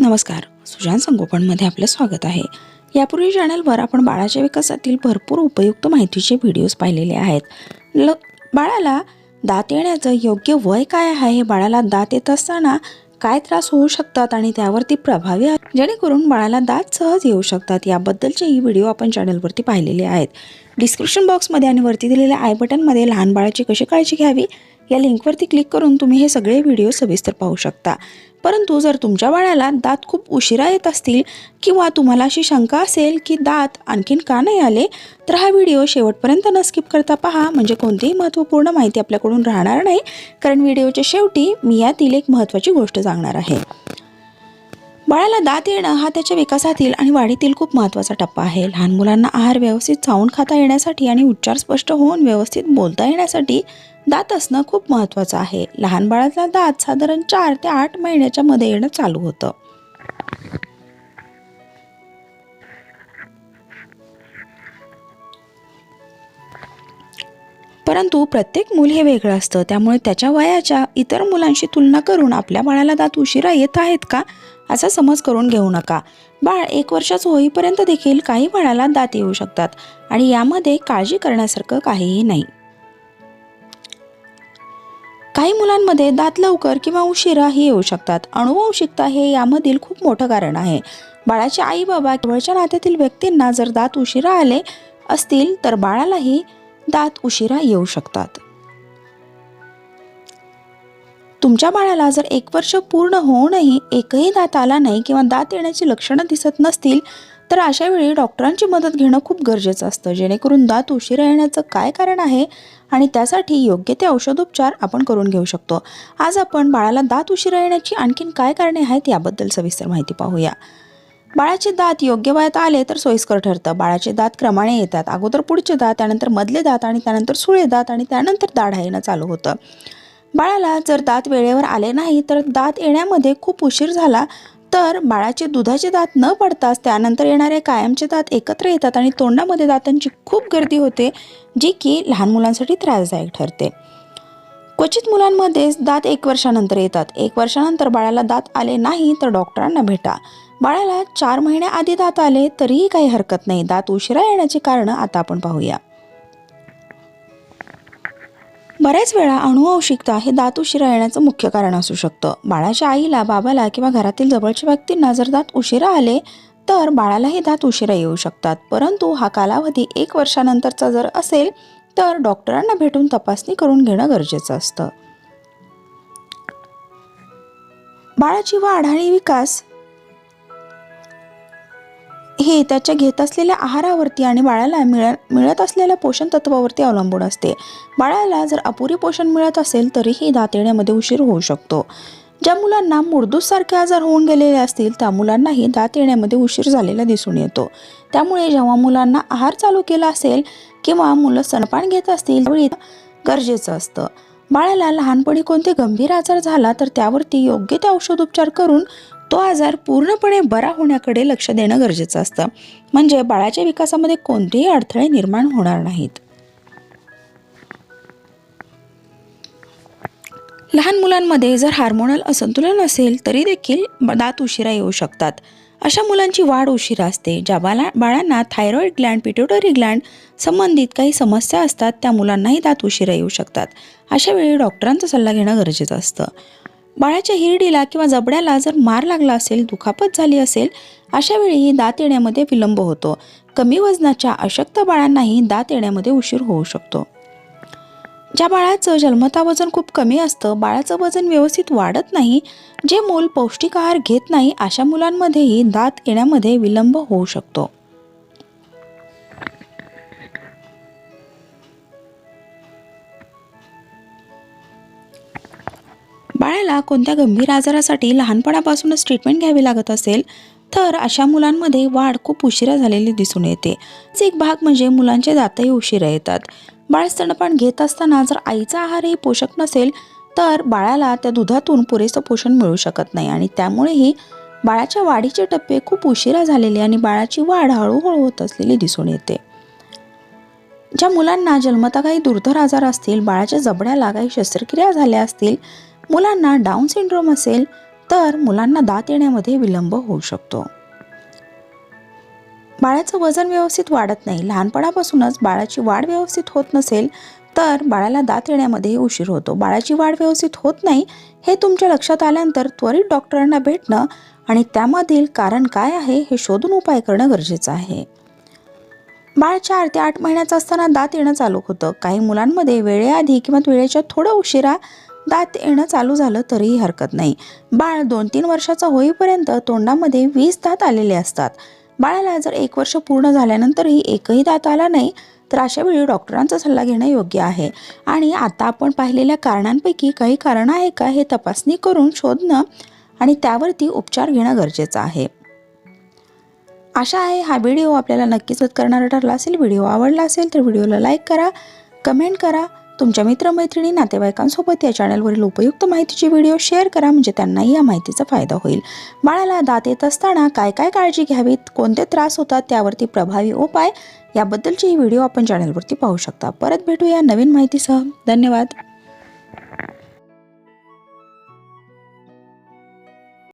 नमस्कार. सुजान संगोपनमध्ये आपलं स्वागत आहे. यापूर्वी चॅनलवर आपण बाळाच्या विकासातील भरपूर उपयुक्त माहितीचे व्हिडिओज पाहिलेले आहेत. ल बाळाला दात येण्याचं योग्य वय काय आहे? हे बाळाला दात येत असताना काय त्रास होऊ शकतात आणि त्यावरती प्रभावी जेणेकरून बाळाला दात सहज येऊ शकतात याबद्दलचेही व्हिडिओ आपण चॅनलवरती पाहिलेले आहेत. डिस्क्रिप्शन बॉक्समध्ये आणि वरती दिलेल्या आय बटनमध्ये लहान बाळाची कशी काळजी घ्यावी? या लिंकवरती क्लिक करून तुम्ही हे सगळे व्हिडिओ सविस्तर पाहू शकता. परंतु जर तुमच्या बाळाला दात खूप उशिरा येत असतील किंवा तुम्हाला अशी शंका असेल की दात आणखीन का नाही आले तर हा व्हिडिओ शेवटपर्यंत न स्किप करता पहा. म्हणजे कोणतीही महत्त्वपूर्ण माहिती आपल्याकडून राहणार नाही. कारण व्हिडिओच्या शेवटी मी यातील एक महत्त्वाची गोष्ट सांगणार आहे. बाळाला दात येणं हा त्याच्या विकासातील आणि वाढीतील खूप महत्त्वाचा टप्पा आहे. लहान मुलांना आहार व्यवस्थित चावून खाता येण्यासाठी आणि उच्चार स्पष्ट होऊन व्यवस्थित बोलता येण्यासाठी दात असणं खूप महत्त्वाचं आहे. लहान बाळाचा दात साधारण चार ते आठ महिन्याच्या मध्ये येणं चालू होतं. परंतु प्रत्येक मूल हे वेगळं असतं. त्यामुळे त्याच्या वयाच्या इतर मुलांशी तुलना करून आपल्या बाळाला दात उशिरा येत आहेत का? असा समज करून घेऊ नका. बाळ एक वर्षाचं होईपर्यंत देखील काही बाळाला दात येऊ शकतात आणि यामध्ये काळजी करण्यासारखं काहीही नाही. काही मुलांमध्ये दात लवकर किंवा उशिराही येऊ शकतात. अनुवंशिकता हे यामधील खूप मोठं कारण आहे. बाळाचे आई बाबा केवळच्या नात्यातील व्यक्तींना जर दात उशिरा आले असतील तर बाळालाही दात उशिरा येऊ शकतात. तुमच्या बाळाला जर एक वर्ष पूर्ण होऊनही एकही दात आला नाही किंवा दात येण्याची लक्षणं दिसत नसतील तर अशा वेळी डॉक्टरांची मदत घेणं खूप गरजेचं असतं. जेणेकरून दात उशिरा येण्याचं काय कारण आहे आणि त्यासाठी योग्य ते औषधोपचार आपण करून घेऊ शकतो. आज आपण बाळाला दात उशिरा येण्याची आणखीन काय कारणे आहेत याबद्दल सविस्तर माहिती पाहूया. बाळाचे दात योग्य वयात आले तर सोयीस्कर ठरतं. बाळाचे दात क्रमाने येतात. अगोदर पुढचे दात त्यानंतर मधले दात आणि त्यानंतर सुळे दात आणि त्यानंतर दाढा येणं चालू होतं. बाळाला जर दात वेळेवर आले नाही तर दात येण्यामध्ये खूप उशीर झाला तर बाळाचे दुधाचे दात न पडताच त्यानंतर येणारे कायमचे दात एकत्र येतात आणि तोंडामध्ये दातांची खूप गर्दी होते जी की लहान मुलांसाठी त्रासदायक ठरते. क्वचित मुलांमध्ये दात एक वर्षानंतर येतात. एक वर्षानंतर बाळाला दात आले नाही तर डॉक्टरांना भेटा. बाळाला चार महिन्याआधी दात आले तरीही काही हरकत नाही. दात उशिरा येण्याची कारणं आता आपण पाहूया. बऱ्याच वेळा अनुवंशिकता हे दात उशिरा येण्याचं मुख्य कारण असू शकतं. बाळाच्या आईला बाबाला किंवा घरातील जवळच्या व्यक्तींना जर दात उशिरा आले तर बाळालाही दात उशिरा येऊ शकतात. परंतु हा कालावधी एक वर्षानंतरचा जर असेल तर डॉक्टरांना भेटून तपासणी करून घेणं गरजेचं असतं. बाळाची वाढ आणि विकास हे त्याच्या घेत असलेल्या आहारावरती आणि बाळाला मिळ मिळत असलेल्या पोषण तत्वावरती अवलंबून असते. बाळाला जर अपुरी पोषण मिळत असेल तरीही दात येण्यामध्ये उशीर होऊ शकतो. ज्या मुलांना मुरदूससारखे आजार होऊन गेलेले असतील त्या मुलांनाही दात येण्यामध्ये उशीर झालेला दिसून येतो. त्यामुळे जेव्हा मुलांना आहार चालू केला असेल किंवा मुलं सणपान घेत असतील त्यावेळी गरजेचं असतं. बाळाला लहानपणी कोणते गंभीर आजार झाला तर त्यावरती योग्य ते औषधोपचार करून तो आजार पूर्णपणे बरा होण्याकडे लक्ष देणं गरजेचं असतं. म्हणजे बाळाच्या विकासामध्ये कोणतेही अडथळे निर्माण होणार नाहीत. लहान मुलांमध्ये जर हार्मोनल असंतुलन असेल तरी देखील दात उशिरा येऊ शकतात. अशा मुलांची वाढ उशिरा असते ज्या बाला बाळांना थायरॉइड ग्लँड पिट्युटरी ग्लँड संबंधित काही समस्या असतात त्या मुलांनाही दात उशिरा येऊ शकतात. अशा वेळी डॉक्टरांचा सल्ला घेणं गरजेचं असतं. बाळाच्या हिरडीला किंवा जबड्याला जर मार लागला असेल दुखापत झाली असेल अशा वेळीही दात येण्यामध्ये विलंब होतो. कमी वजनाच्या अशक्त बाळांनाही दात येण्यामध्ये उशीर होऊ शकतो. ज्या बाळाचं जन्मता वजन खूप कमी असतं बाळाचं वजन व्यवस्थित वाढत नाही जे मूल पौष्टिक आहार घेत नाही अशा मुलांमध्येही दात येण्यामध्ये विलंब होऊ शकतो. बाळाला कोणत्या गंभीर आजारासाठी लहानपणापासूनच ट्रीटमेंट घ्यावी लागत असेल तर अशा मुलांमध्ये वाढ खूप उशिरा झालेली दिसून येते. एक भाग म्हणजे मुलांचे दातही उशिरा येतात. बाळ स्तनपान घेत असताना जर आईचा आहारही पोषक नसेल तर बाळाला त्या दुधातून पुरेसं पोषण मिळू शकत नाही आणि त्यामुळेही बाळाच्या वाढीचे टप्पे खूप उशिरा झालेले आणि बाळाची वाढ हळूहळू होत असलेली दिसून येते. ज्या मुलांना जन्मता काही दुर्धर आजार असतील बाळाच्या जबड्याला काही शस्त्रक्रिया झाल्या असतील मुलांना डाऊन सिंड्रोम असेल तर मुलांना दात येण्यामध्ये विलंब होऊ शकतो. बाळाचं वजन व्यवस्थित वाढत नाही लहानपणापासूनच बाळाची वाढ व्यवस्थित होत नसेल तर बाळाला दात येण्यामध्ये उशीर होतो. बाळाची वाढ व्यवस्थित होत नाही हे तुमच्या लक्षात आल्यानंतर त्वरित डॉक्टरांना भेटणं आणि त्यामधील कारण काय आहे हे शोधून उपाय करणं गरजेचं आहे. बाळ चार ते आठ महिन्याचं असताना दात येणं चालू होतं. काही मुलांमध्ये वेळेआधी किंवा वेळेच्या थोडं उशिरा दात येणं चालू झालं तरीही हरकत नाही. बाळ दोन तीन वर्षाचं होईपर्यंत तोंडामध्ये वीस दात आलेले असतात. बाळाला जर एक वर्ष पूर्ण झाल्यानंतरही एकही दात आला नाही तर अशा वेळी डॉक्टरांचा सल्ला घेणं योग्य आहे. आणि आता आपण पाहिलेल्या कारणांपैकी काही कारण आहे का हे तपासणी करून शोधणं आणि त्यावरती उपचार घेणं गरजेचं आहे. आशा आहे हा व्हिडिओ. आपल्याला नक्कीच करणारा ठरला असेल व्हिडिओ आवडला असेल तर व्हिडिओला लाईक करा कमेंट करा. तुमच्या मित्रमैत्रिणी नातेवाईकांसोबत या चॅनलवरील उपयुक्त माहितीचे व्हिडिओ शेअर करा म्हणजे त्यांनाही या माहितीचा फायदा होईल. बाळाला दात येत असताना काय काय काळजी घ्यावीत? कोणते त्रास होतात? त्यावरती प्रभावी उपाय? याबद्दलची ही व्हिडिओ आपण चॅनलवरती पाहू शकता. परत भेटूया नवीन माहितीसह. धन्यवाद.